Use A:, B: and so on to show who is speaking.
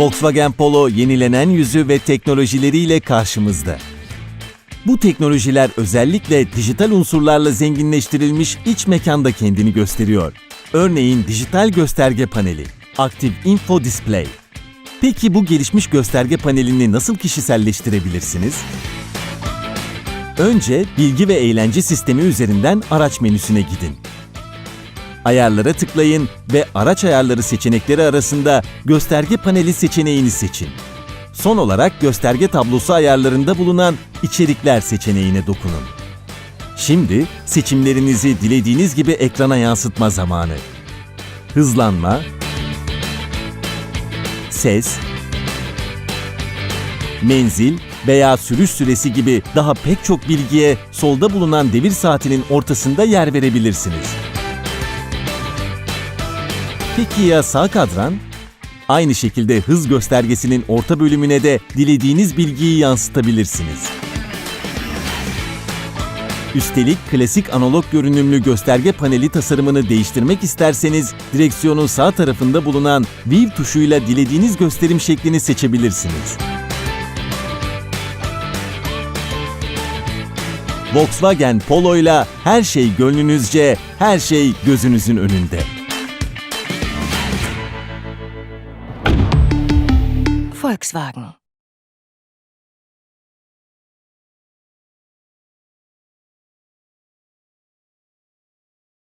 A: Volkswagen Polo yenilenen yüzü ve teknolojileriyle karşımızda. Bu teknolojiler özellikle dijital unsurlarla zenginleştirilmiş iç mekanda kendini gösteriyor. Örneğin dijital gösterge paneli, Active Info Display. Peki bu gelişmiş gösterge panelini nasıl kişiselleştirebilirsiniz? Önce bilgi ve eğlence sistemi üzerinden araç menüsüne gidin. Ayarlara tıklayın ve araç ayarları seçenekleri arasında gösterge paneli seçeneğini seçin. Son olarak gösterge tablosu ayarlarında bulunan içerikler seçeneğine dokunun. Şimdi seçimlerinizi dilediğiniz gibi ekrana yansıtma zamanı. Hızlanma, ses, menzil veya sürüş süresi gibi daha pek çok bilgiye solda bulunan devir saatinin ortasında yer verebilirsiniz. Peki ya sağ kadran? Aynı şekilde hız göstergesinin orta bölümüne de dilediğiniz bilgiyi yansıtabilirsiniz. Üstelik klasik analog görünümlü gösterge paneli tasarımını değiştirmek isterseniz direksiyonun sağ tarafında bulunan View tuşuyla dilediğiniz gösterim şeklini seçebilirsiniz. Volkswagen Polo'yla her şey gönlünüzce, her şey gözünüzün önünde.
B: Volkswagen.